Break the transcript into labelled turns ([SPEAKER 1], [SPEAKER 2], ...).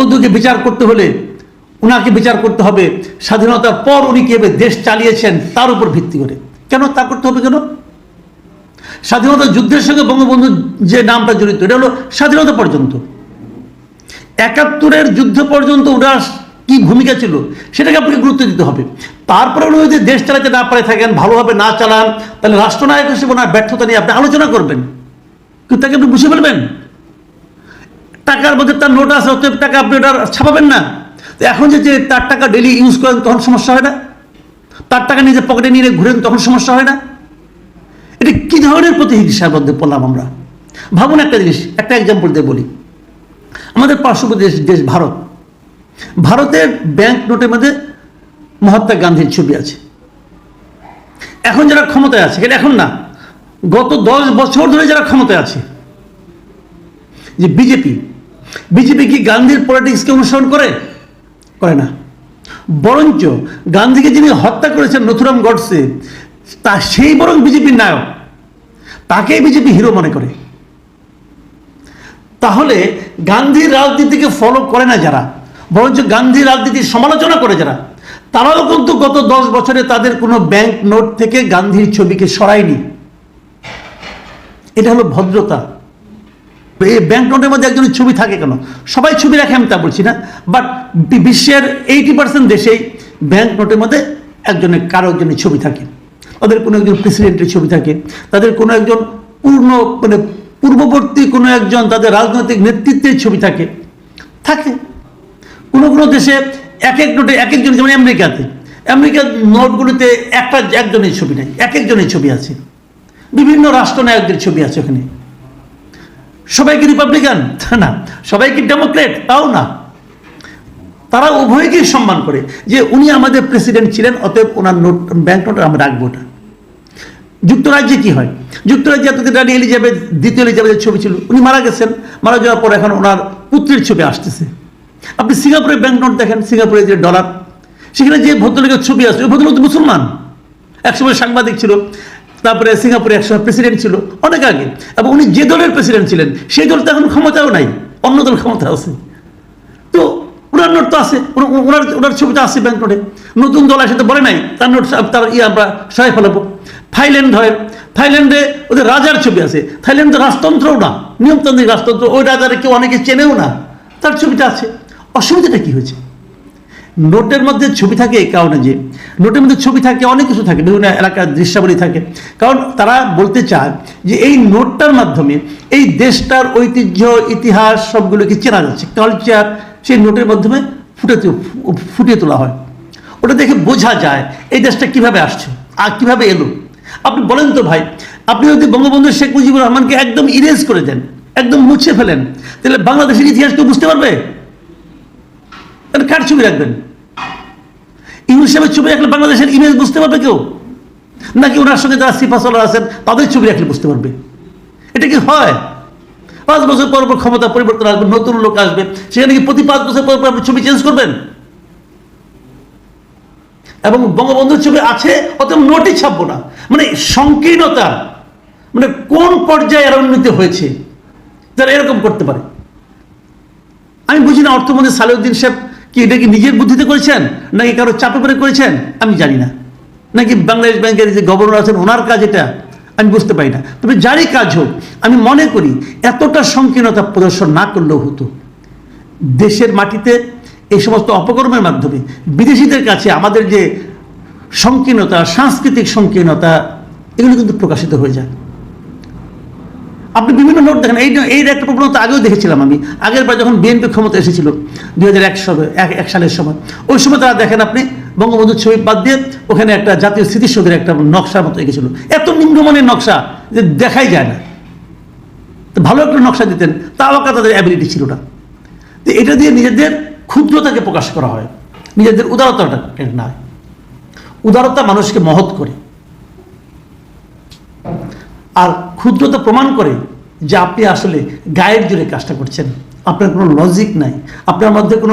[SPEAKER 1] বঙ্গবন্ধুকে বিচার করতে হলে ওনাকে বিচার করতে হবে। স্বাধীনতার পর উনি কীভাবে দেশ চালিয়েছেন, তার উপর ভিত্তি করে। কেন তা করতে হবে কেন? স্বাধীনতা যুদ্ধের সঙ্গে বঙ্গবন্ধুর যে নামটা জড়িত, এটা হলো স্বাধীনতা পর্যন্ত। একাত্তরের যুদ্ধ পর্যন্ত ওনার কি ভূমিকা ছিল, সেটাকে আপনাকে গুরুত্ব দিতে হবে। তারপরে উনি যদি দেশ চালাতে না পারে, থাকেন, ভালোভাবে না চালান, তাহলে রাষ্ট্রনায়ক হিসেবে ওনার ব্যর্থতা নিয়ে আপনি আলোচনা করবেন। কিন্তু তাকে আপনি বুঝে ফেলবেন? টাকার মধ্যে তার নোট আছে, অতএব টাকা আপনি ওটা ছাপাবেন না। এখন যে যে তার টাকা ডেলি ইউজ করেন, তখন সমস্যা হয় না? তার টাকা নিজের পকেটে নিয়ে ঘুরেন, তখন সমস্যা হয় না? এটা কি ধরনের প্রতিহিংসার মধ্যে পড়লাম আমরা? ভাবুন একটা জিনিস, একটা এক্সাম্পল দিয়ে বলি। আমাদের পার্শ্ববর্তী দেশ দেশ ভারত। ভারতের ব্যাংক নোটের মধ্যে মহাত্মা গান্ধীর ছবি আছে। এখন যারা ক্ষমতায় আছে এটা এখন না, গত দশ বছর ধরে যারা ক্ষমতায় আছে, যে বিজেপি বিজেপি কি গান্ধীর পলিটিক্সকে অনুসরণ করে? করে না। বরঞ্চ গান্ধীকে যিনি হত্যা করেছেন নথুরাম গডসে, তা সেই বরং বিজেপির নায়ক। তাকেই বিজেপি হিরো মনে করে। তাহলে গান্ধীর রাজনীতিকে ফলো করে না যারা, বরঞ্চ গান্ধী রাজনীতির সমালোচনা করে যারা, তারাও কিন্তু গত দশ বছরে তাদের কোনো ব্যাংক নোট থেকে গান্ধীর ছবিকে সরায়নি। এটা হলো ভদ্রতা। ব্যাংক নোটের মধ্যে একজনের ছবি থাকে কেন? সবাই ছবি রাখে, আমি তা বলছি না। বাট বিশ্বের এইটি পার্সেন্ট দেশেই ব্যাংক নোটের মধ্যে একজনের কারও একজনের ছবি থাকে। তাদের কোনো একজন প্রেসিডেন্টের ছবি থাকে। তাদের কোনো একজন পূর্ণ মানে পূর্ববর্তী কোনো একজন তাদের রাজনৈতিক নেতৃত্বের ছবি থাকে। থাকে। কোনো কোনো দেশে এক এক নোটে এক একজন যেমন আমেরিকাতে। আমেরিকার নোটগুলিতে একটা, একজনের ছবি নেই এক একজনের ছবি আছে। বিভিন্ন রাষ্ট্রনায়কদের ছবি আছে ওখানে। সবাই কি রিপাবলিকান না সবাই কি ডেমোক্রেট তাও না। তারা উভয়কেই সম্মান করে যে উনি আমাদের প্রেসিডেন্ট ছিলেন, অতএব ওনার নোট ব্যাংক নোট আমরা রাখব ওটা যুক্তরাজ্যে কি হয়? যুক্তরাজ্যে এতদিন রানী এলিজাবেথ দ্বিতীয় এলিজাবেথের ছবি ছিল, উনি মারা গেছেন। মারা যাওয়ার পর এখন ওনার পুত্রের ছবি আসতেছে। আপনি সিঙ্গাপুরের ব্যাংক নোট দেখেন, সিঙ্গাপুরের যে ডলার সেখানে যে ভদ্রলোকের ছবি আছে, ওই ভদ্রলোক মুসলমান। একসময় সাংবাদিক ছিল তারপরে সিঙ্গাপুরে একসময় প্রেসিডেন্ট ছিল, অনেক আগে। এবং উনি যে দলের প্রেসিডেন্ট ছিলেন, সেই দল তো এখন ক্ষমতাও নাই, অন্য দল ক্ষমতা আছে। তো ওনার নোট তো আছে ওনার ওনার ছবি তো আছে ব্যাংক নোটে নতুন দল আসে তো বলে নাই, তার নোট তার ইয়ে আমরা সহায় ফেলাবো। থাইল্যান্ড হয়, থাইল্যান্ডে ওদের রাজার ছবি আছে। থাইল্যান্ড তো রাজতন্ত্রও না, নিয়মতান্ত্রিক রাজতন্ত্র, ওই রাজারে কেউ অনেকে চেনেও না, তার ছবিটা আছে। অসুবিধাটা কি হয়েছে? নোটের মধ্যে ছবি থাকে এই কারণে যে, নোটের মধ্যে ছবি থাকে, অনেক কিছু থাকে, বিভিন্ন এলাকার দৃশ্যাবলী থাকে। কারণ তারা বলতে চায় যে এই নোটটার মাধ্যমে এই দেশটার ঐতিহ্য, ইতিহাস সবগুলোকে চেনা যাচ্ছে। কালচার সেই নোটের মাধ্যমে ফুটে ফুটিয়ে তোলা হয়। ওটা দেখে বোঝা যায় এই দেশটা কীভাবে আসছে আর কীভাবে এলো। আপনি বলেন তো ভাই, আপনি যদি বঙ্গবন্ধু শেখ মুজিবুর রহমানকে একদম ইরেজ করে দেন, একদম মুছে ফেলেন, তাহলে বাংলাদেশের ইতিহাস কেউ বুঝতে পারবে? তাহলে কার ছবি রাখবেন? ইংলিশ সাহেবের ছবি রাখলে বাংলাদেশের ইমেজ বুঝতে পারবে কেউ? নাকি ওনার সঙ্গে যারা সিফাসলা আছেন, তাদের ছবি রাখলে বুঝতে পারবে? এটা কি হয়? পাঁচ বছর পর পর ক্ষমতা পরিবর্তন আসবে, নতুন লোক আসবে, সেখানে কি প্রতি পাঁচ বছর পর পর আপনি ছবি চেঞ্জ করবেন? এবং বঙ্গবন্ধুর ছবি আছে, অতএব নোটই ছাপবো না। মানে সংকীর্ণতা মানে কোন পর্যায়ে এর উন্নতি হয়েছে, যারা এরকম করতে পারে। আমি বুঝি না, অর্থমন্ত্রী সালেউদ্দিন সাহেব কি এটা কি নিজের বুদ্ধিতে করেছেন? নাকি কারও চাপে পড়ে করেছেন? আমি জানি না। নাকি বাংলাদেশ ব্যাংকের যে গভর্নর আছেন, ওনার কাজ এটা? আমি বুঝতে পারি না। তবে যারই কাজ হোক, আমি মনে করি এতটা সংকীর্ণতা প্রদর্শন না করলেও হতো। দেশের মাটিতে এই সমস্ত অপকর্মের মাধ্যমে বিদেশিদের কাছে আমাদের যে সংকীর্ণতা, সাংস্কৃতিক সংকীর্ণতা, এগুলো কিন্তু প্রকাশিত হয়ে যায়। আপনি বিভিন্ন নোট দেখেন, এই এই একটা প্রবণতা আগেও দেখেছিলাম আমি। আগের বার যখন বিএনপি ক্ষমতা এসেছিল, দুই হাজার এক সালে এক সালের সময়, ওই সময় তারা দেখেন আপনি বঙ্গবন্ধুর ছবি বাদ দিয়ে ওখানে একটা জাতীয় স্মৃতিসৌধের একটা নকশার মতো এঁকেছিল। এত নিম্নমানের নকশা যে দেখাই যায় না। তো ভালো একটা নকশা দিতেন তাও একটা তাদের অ্যাবিলিটি ছিল না। তো এটা দিয়ে নিজেদের ক্ষুদ্রতাকে প্রকাশ করা হয়। নিজেদের উদারতাটা না উদারতা মানুষকে মহৎ করে। আর ক্ষুদ্রতা প্রমাণ করে যে আপনি আসলে গায়ের জোরে কাজটা করছেন। আপনার কোনো লজিক নাই। আপনার মধ্যে কোনো